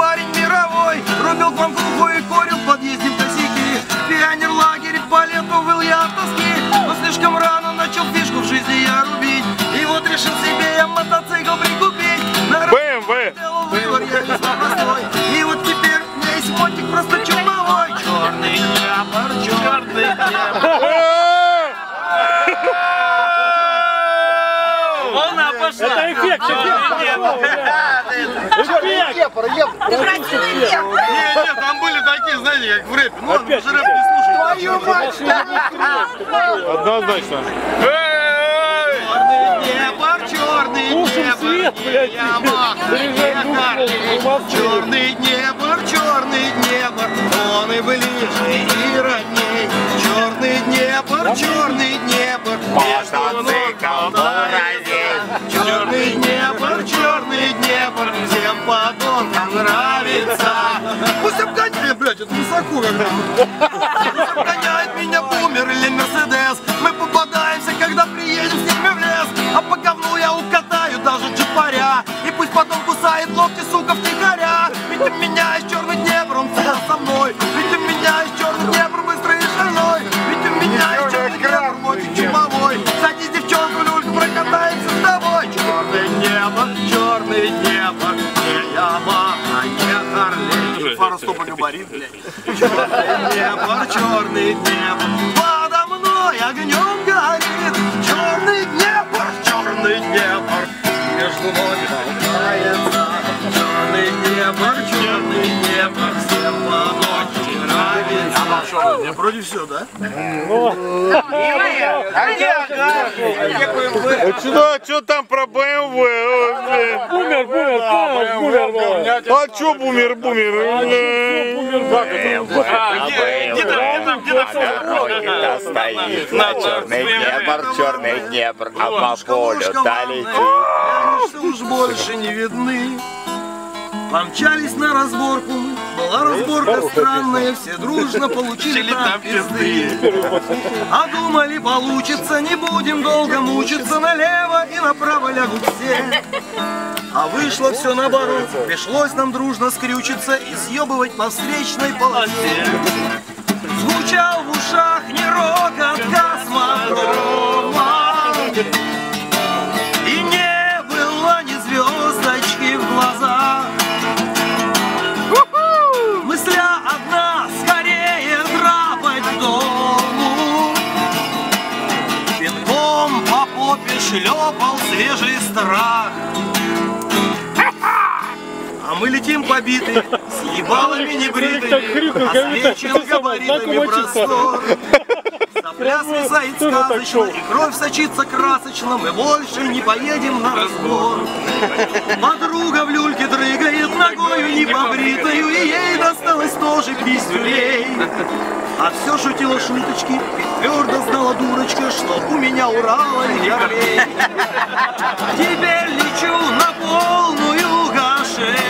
парень мировой Рубил вам глухой и корил в подъезде в косяки. Пионер лагерь по лету выл я от тоски Но слишком рано начал фишку в жизни я рубить. И вот решил себе я мотоцикл прикупить. На БМВ. Делал выбор я весьма Епр, епр. Красивый лев. Не, нет, там были такие, знаете, как в рэпе Ну ладно, Опять вы же рэп не слушаете Твою мать! Однозначно. Черный Днепр, черный Уши в свет, блядь. Черный Днепр, черный Днепр, он и ближе, и родней. Черный Днепр, черный Днепр, мотоцикл Черный нравится. Пусть обгоняет, блядь, это высоко как Пусть обгоняет меня бумер или мерседес. Мы попадаемся, когда приедем с ними в лес. А по говну я укатаю даже джипаря. И пусть потом кусает локти, сука, втихаря. Ведь меня не Харлей. Фара стопа габарит, блядь. Черный Днепр, черный Днепр, подо мной огнем горит. Черный Днепр, черный Днепр, между ног болтается. Черный Днепр, черный нравится. Вроде все, да? Что, что там про БМВ? Бумер, бумер, помощь, бумер, бумер. А чё бумер, бумер? стоит на черный Днепр, черный Днепр, а по полю долетит. Что уж больше не видны. Помчались на разборку, была разборка странная, все дружно получили там пизды. А думали получится, не будем долго мучиться, налево и направо лягут все. А вышло все наоборот, пришлось нам дружно скрючиться и съебывать по встречной полосе. Звучал в ушах не рок от космодрома шлепал свежий страх а мы летим побиты, с ебалами небритыми, освещен габаритами простор. Сопля свисает сказочно, и кровь сочится красочно, мы больше не поедем на разбор. Подруга в люльке дрыгает ногою непобритою, и ей тоже пиздюлей. А все шутила шуточки, твердо знала дурочка, что у меня Урала не Орлей. Теперь лечу на полную гашетку,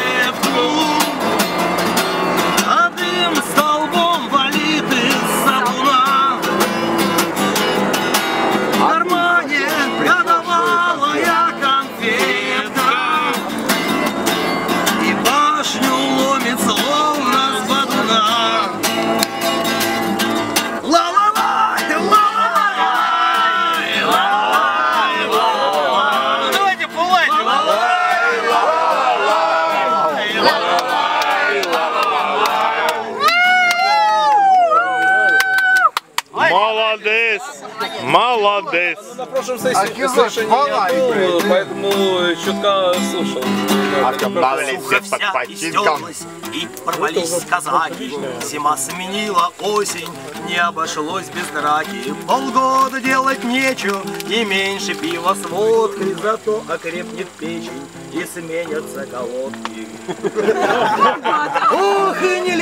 Молодец. Молодец. На прошлом сессии хер слышал ваш не поэтому чутка слушал. Отправились все под вся починком. и порвались казаки. Зима сменила осень, не обошлось без драки. Полгода делать нечего, и меньше пива с водкой, зато окрепнет печень и сменятся колодки. Ох, и нелегка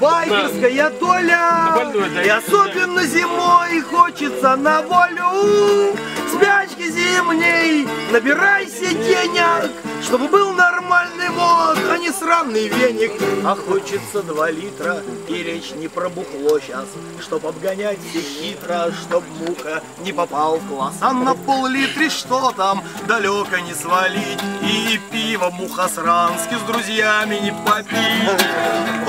байкерская доля, и особенно зимой хочется на волю. Спячки зимней, набирайся денег, Чтобы был нормальный мод, а не сраный веник. А хочется два литра И речь не про бухло сейчас Чтоб обгонять всех хитро Чтоб муха не попал в глаз А на пол-литре что там? Далеко не свалить. И пиво мухосрански С друзьями не попить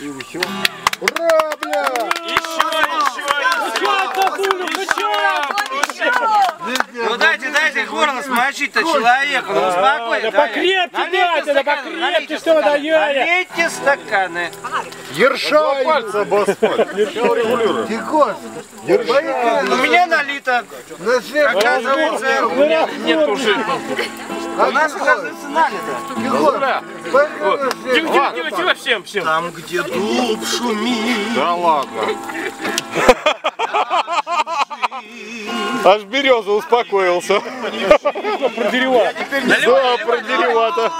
Ура, бля! Ну дайте, дайте горло смочить-то человеку, ну успокойся. Да покрепче дайте, да покрепче, что вы даете? Налейте стаканы. Ершай! Пальца об асфальт. Все регулируем. У меня налито. Оказывается, у меня нет уже. У нас, оказывается, налито. Тихо, тихо, тихо, тихо, всем, всем. Там, где дуб шумит Да ладно. Аж береза успокоился. Про дерева. Да, про дерева-то.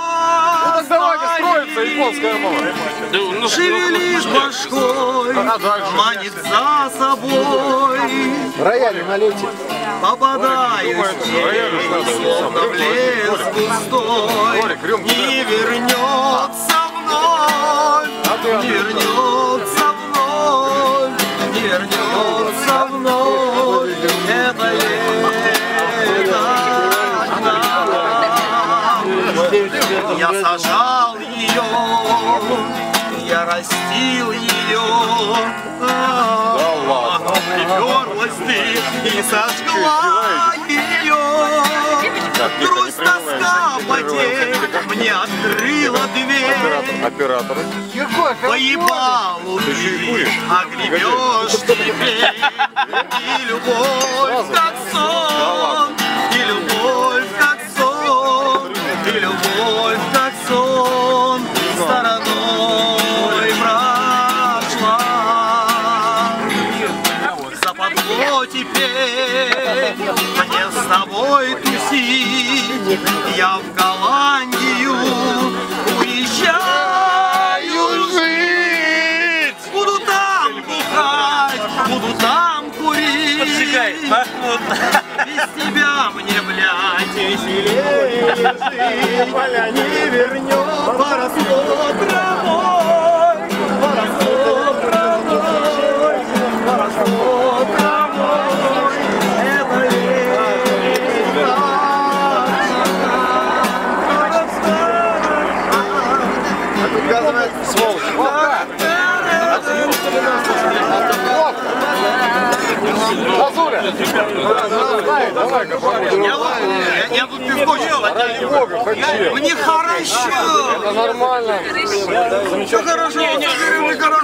Давай-ка строится японская мова. Шевелишь башкой, манит за собой Рояль налейте. Попадаюсь в тень, словно в лес густой Не вернется вновь, не вернется вновь Не вернется вновь Я сажал ее, я растил ее Да Приперлась ты и сожгла ее Грусть, тоска, потерь Мне открыла дверь. Операторы. Поебал ты, а гребешь теперь И любовь как сон теперь. Мне с тобой тусить? Я в Голландию уезжаю жить. Буду там бухать, буду там курить. Поджигай, Махмуд. Без тебя мне, блядь, веселее жить. Не вернем поросход травой Я, я тут пивко Ради бога, хочу. Мне хорошо. Нормально. Все хорошо, все хорошо.